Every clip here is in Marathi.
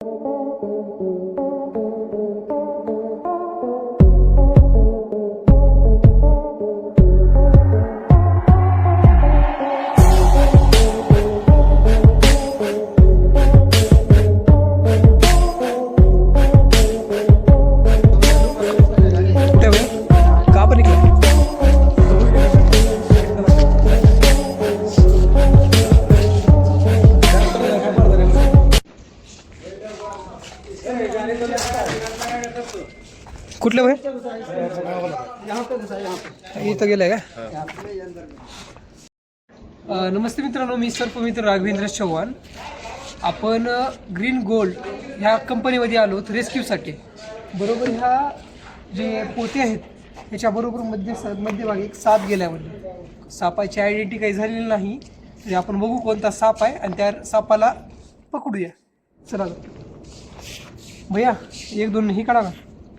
कुठे कुठले भाई? इथं गेलंय का? नमस्ते मित्रांनो मी सर्पमित्र राघवेंद्र चव्हाण. आपण ग्रीन गोल्ड ह्या कंपनीमध्ये आलो रेस्क्यूसाठी. बरोबर ह्या जे पोते आहेत ह्याच्याबरोबर मध्य मध्यभागी एक साप गेल्यामध्ये सापाची आयडेंटिटी काही झालेली नाही तरी आपण बघू कोणता साप आहे आणि त्या सापाला पकडूया. चला. भैया एक दोन ही काढा ना.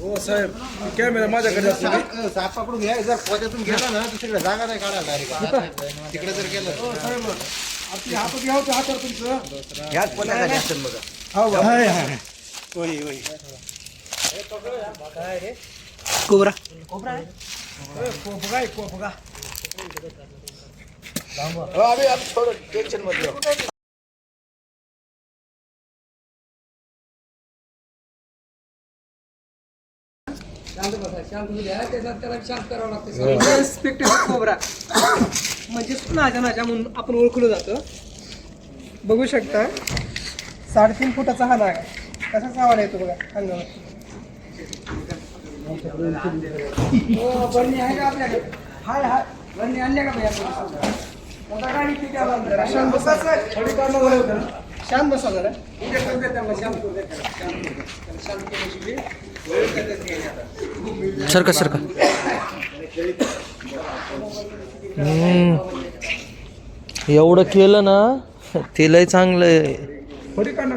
हो साहेब काय मेरा माझ्याकडे असतो साप साप पकडून घ्या जर पोत्यातून गेला ना दुसरीकडे जागा नाही काढायला direct. तिकडे जर गेलं आपली हातात घ्या होते हातात तुमचं ह्याच पोत्याखाली असेल बघा कोबरा हो, आम्ही आम्ही थोडं इन्स्पेक्टर कोबरा म्हणजेच नाजा नाजा म्हणून आपण ओळखलं जातं. बघू शकता. साडेतीन फुटाचा हा नाग आहे. कसा सावाड येतो बघा अंगावर. हो, बरणी आहे का आपल्याकडे? हाय हाय. बरणी आणल्या का भैया आता गाडी किती थोडी होतं शांत बसा जरा. उद्या करू दे त्यांना शांत करू दे त्याला, शांत करू दे. त्याला शांत वेळ नाही आता. सरका सरका एवढं केलं ना ते लय चांगलं आहे.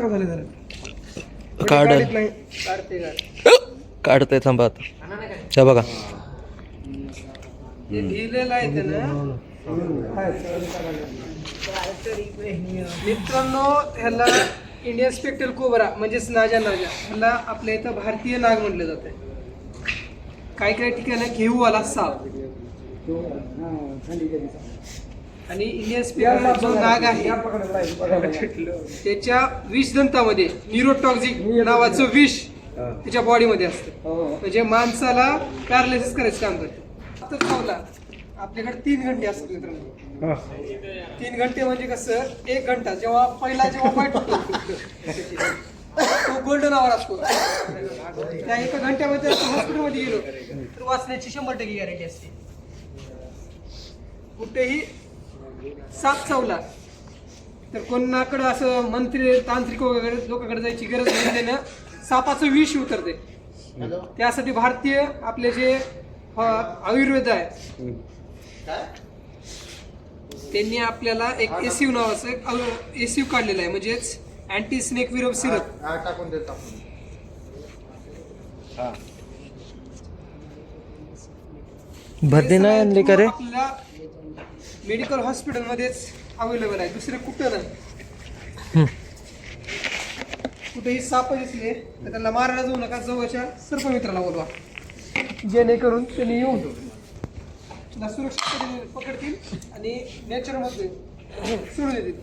झाले जरा. काढ. नाही काढते काढतंय थांबा आता. बघा. लिहिलेलं आहे त्यानं मित्रांनो ह्याला इंडियन स्पेक्टर कोबरा म्हणजेच नाजा नाजा ह्याला आपल्या इथं भारतीय नाग म्हटलं जाते. काही काही ठिकाणी घेऊवाला साप. आणि इंडियन स्पेक्टर जो नाग आहे त्याच्या विष दंतामध्ये न्यूरोटॉक्झिक नावाचं विष त्याच्या बॉडीमध्ये असतं. म्हणजे माणसाला पॅरालिसिस करायचं काम करतं. चावला. आपल्याकडे तीन घंटे असतात मित्रांनो. तीन घंटे म्हणजे कसं एक घंटा. जेव्हा पहिला जेव्हा फाईट होतो तो गोल्डन आवर असतो. त्या एका घंट्यामध्ये हॉस्पिटलमध्ये गेलो तर वाचण्याची शंभर टक्के गॅरंटी असते. कुठेही साप चावला तर कोणाकडं असं मंत्री तांत्रिक वगैरे लोकांकडे जायची गरज नाही त्यानं सापाचं विष उतरते त्यासाठी भारतीय आपले जे आयुर्वेद आहे त्यांनी आपल्याला एक एसिव नावाचं एक एसिव काढलेलं आहे म्हणजेच अँटी स्नेक विरम सिरप. हा, टाकून देतो आपण. भरती नाही आणली का रे आपल्याला मेडिकल हॉस्पिटलमध्येच अवेलेबल आहे. दुसरे कुठं नाही. कुठेही साप दिसले तर त्यांना मारायला जाऊ नका. जवळच्या सर्पमित्राला बोलवा. जेणेकरून त्यांनी येऊन सुरक्षित पकडतील आणि नेचरमध्ये सोडून देतील.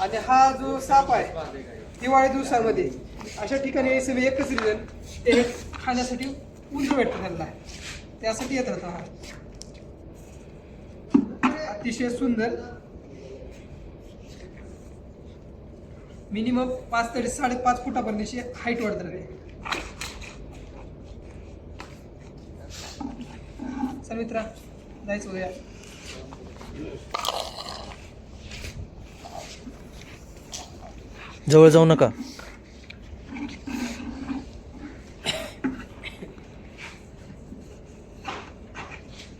आणि हा जो साप आहे दिवाळी दिवसामध्ये अशा ठिकाणी सगळे एकच रिझन ते खाण्यासाठी उंच भेटतं त्यांना. त्यासाठी येत राहतो हा. अतिशय सुंदर. मिनिमम पाच ते साडेपाच फुटापर्यंत हाईट वाढत राहते. चल उद्या जवळ जाऊ नका.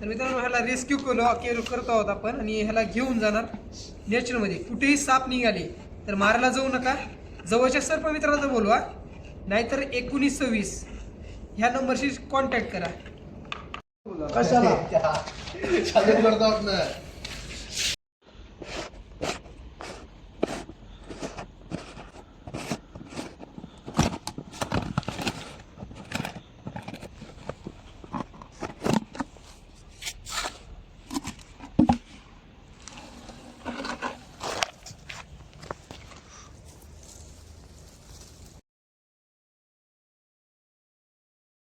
तर मित्रांनो ह्याला रेस्क्यू केलो केलो करत आहोत आपण आणि ह्याला घेऊन जाणार नेचरमध्ये कुठेही साप निघाले तर मारायला जाऊ नका. जवळच्या सर्प मित्राला बोलवा. नाहीतर एकोणीस सव्वीस ह्या नंबरशी कॉन्टॅक्ट करा. कशाला? चालू करतो आपण